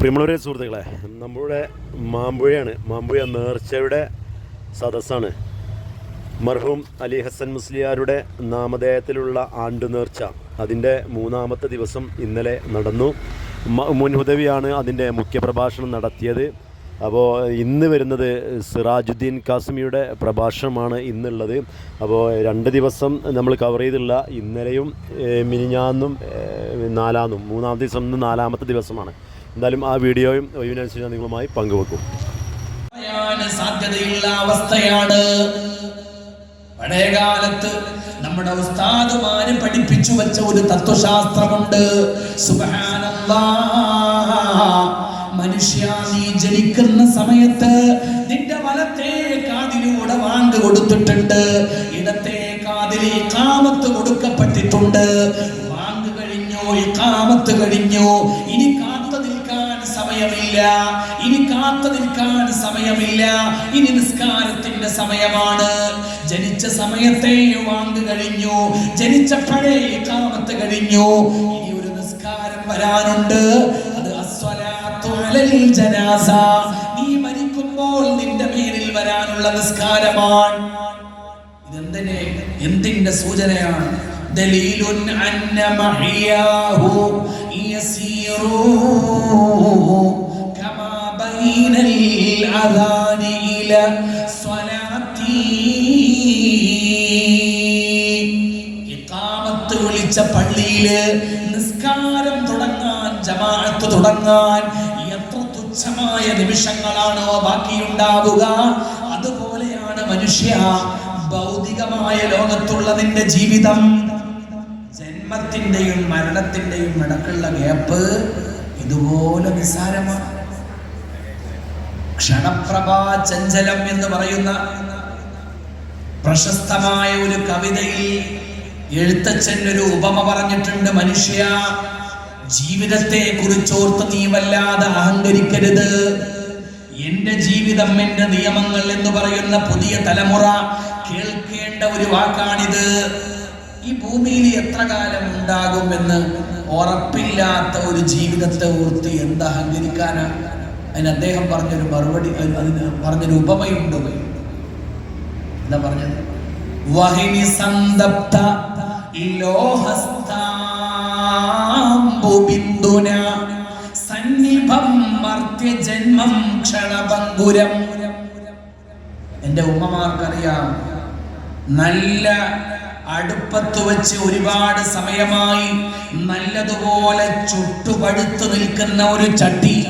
പ്രിയമുള്ളവരെ സുഹൃത്തുക്കളെ നമ്മുടെ മാമ്പുഴയാണ്. മാമ്പുഴ നേർച്ചയുടെ സദസ്സാണ്. മർഹൂം അലി ഹസൻ മുസ്ലിയാരുടെ നാമധേയത്തിലുള്ള ആണ്ട് നേർച്ച അതിന്റെ മൂന്നാമത്തെ ദിവസം ഇന്നലെ നടന്നു. മുൻഹുദവിയാണ് മുൻ ഹുദവിയാണ് അതിന്റെ മുഖ്യപ്രഭാഷണം നടത്തിയത്. അപ്പോൾ ഇന്ന് വരുന്നത് സിറാജുദ്ദീൻ കാസിമിയുടെ പ്രഭാഷണമാണ് ഇന്നുള്ളത്. അപ്പോൾ രണ്ട് ദിവസം നമ്മൾ കവർ ചെയ്തുള്ള ഇന്നലെയും മിനിഞ്ഞാന്നും നാലാന്നും മൂന്നാമത്തെ ദിവസം നാലാമത്തെ ദിവസമാണ്. എന്തായാലും ആ വീഡിയോയും ഒഴിവിനനുസരിച്ച് ഞാൻ നിങ്ങളുമായി പങ്കുവെക്കും. സാധ്യതയുള്ള അവസ്ഥയാണ് പഴയകാലത്ത് നമ്മുടെ ഉസ്താദുമാര് പഠിപ്പിച്ചു വെച്ച ഒരു തത്വശാസ്ത്രമുണ്ട്. മനുഷ്യ നീ ജനിക്കുന്ന സമയത്ത് നിന്റെ വലത്തെ കാതിലൂടെ വാങ്ക് കൊടുത്തിട്ടുണ്ട്. ഇടത്തെ കാതിൽ കാമത്ത് കൊടുക്കപ്പെട്ടിട്ടുണ്ട്. വാങ്ങ് കഴിഞ്ഞു കാമത്ത് കഴിഞ്ഞോ ഇനി സമയമില്ല. ഇനി കാത്തു നിൽക്കാൻ സമയമില്ല. ഇനി നിസ്കാരത്തിന്റെ സമയമാണ്. ജനിച്ച സമയത്തെ വാങ്ങ് കഴിഞ്ഞു. ജനിച്ച ജനിച്ചപ്പോഴേ കാമത്ത് കഴിഞ്ഞു. ഇനി ഒരു നിസ്കാരം വരാനുണ്ട്. അത് ജനാസ. നീ മരിക്കുമ്പോൾ നിന്റെ പേരിൽ വരാനുള്ള നിസ്കാരമാണ്. ഇതെന്തിനെ? എന്തിന്റെ സൂചനയാണ്? ദലീലുൻ أن محياه يسير കമാ ബൈനൽ الأذان إلى صلاتي إقامة വിളിച്ച പള്ളിയിൽ നിസ്കാരം തുടങ്ങാൻ ജമാഅത്ത് തുടങ്ങാൻ എത്ര തുച്ഛമായ നിമിഷങ്ങളാണോ ബാക്കിയുണ്ടാവുക? അതുപോലെയാണ് മനുഷ്യ ഭൗതികമായ ലോകത്തുള്ള നിന്റെ ജീവിതം. ജന്മത്തിന്റെയും മരണത്തിന്റെയും ഇടക്കുള്ള ഗ്യാപ്പ് ഇതുപോലെ നിസ്സാരമാണ് ക്ഷണപ്രഭാ ചഞ്ചലം എന്ന് പറയുന്ന പ്രശസ്തമായ ഒരു കവിതയിൽ എഴുത്തച്ഛൻ ഒരു ഉപമ പറഞ്ഞിട്ടുണ്ട് മനുഷ്യ ജീവിതത്തെ കുറിച്ചോർത്ത് നീ വല്ലാതെ അഹങ്കരിക്കരുത്. എന്റെ ജീവിതം എന്റെ നിയമങ്ങൾ എന്ന് പറയുന്ന പുതിയ തലമുറ കേൾക്കേണ്ട ഒരു വാക്കാണിത്. ഈ ഭൂമിയിൽ എത്ര കാലം ഉണ്ടാകുമെന്ന് ഉറപ്പില്ലാത്ത ഒരു ജീവിതത്തെ ഓർത്ത് എന്ത് അഹങ്കരിക്കാനാ? അതിന് അദ്ദേഹം പറഞ്ഞൊരു മറുപടി അതിന് പറഞ്ഞൊരു ഉപമയുണ്ട്. എന്താ പറഞ്ഞത്? വഹിനി സന്തപ്ത ലോഹസ്താംബു സന്നിഭം ഉമ്മമാർക്കറിയാം നല്ല അടുപ്പത്ത് വെച്ച് ഒരുപാട് സമയമായി നല്ലതുപോലെ ചുട്ടുപഴുത്തു നിൽക്കുന്ന ഒരു ചട്ടി.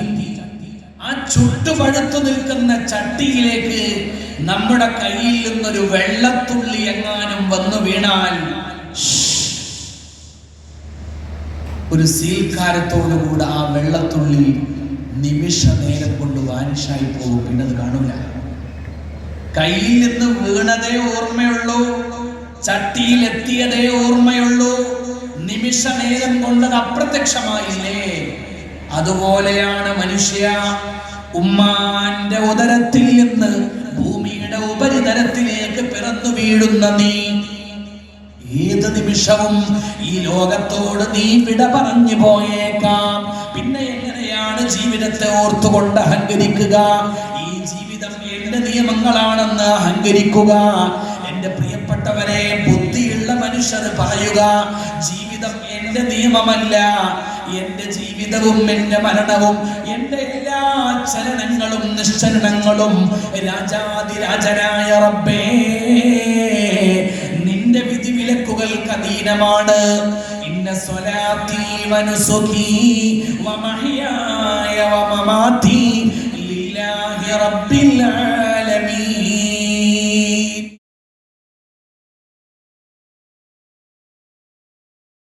ആ ചുട്ടുപഴുത്തു നിൽക്കുന്ന ചട്ടിയിലേക്ക് നമ്മുടെ കയ്യിൽ നിന്നൊരു വെള്ളത്തുള്ളി എങ്ങാനും വന്നു വീണാൽ ഒരു സീൽക്കാരത്തോടുകൂടെ ആ വെള്ളത്തുള്ളി നിമിഷ നേരം കൊണ്ട് വാനിഷായി പോകും. പിന്നെ അത് കാണൂല. കയ്യിൽ നിന്ന് വീണതേ ഓർമ്മയുള്ളൂ. ചട്ടിയിൽ എത്തിയതേ ഓർമ്മയുള്ളൂ. നിമിഷ നേരം കൊണ്ട് അപ്രത്യക്ഷമായില്ലേ? അതുപോലെയാണ് മനുഷ്യ ഉമ്മാന്റെ ഉദരത്തിൽ നിന്ന് ഭൂമിയുടെ ഉപരിതലത്തിലേക്ക് പിറന്നു വീഴുന്ന നീ. ഏത് നിമിഷവും ഈ ലോകത്തോട് നീ വിട പറഞ്ഞു പോയേക്കാം. പിന്നെ എങ്ങനെയാണ് ജീവിതത്തെ ഓർത്തുകൊണ്ട് അഹങ്കരിക്കുക? ഈ ജീവിതം എന്റെ നിയമങ്ങളാണെന്ന് അഹങ്കരിക്കുക. മനുഷ്യർ പറയുക ജീവിതം എന്റെ നിയമമല്ല എന്റെ ജീവിതവും എന്റെ മരണവും എന്റെ എല്ലാ ചലനങ്ങളും നിശ്ചലനങ്ങളും രാജാതിരാജനായ റബ്ബേ നിന്റെ വിധി വിലക്കുകൾക്ക് അധീനമാണ്. ഇന്ന സ്വലാത്തി വമമാതി റബ്ബിൽ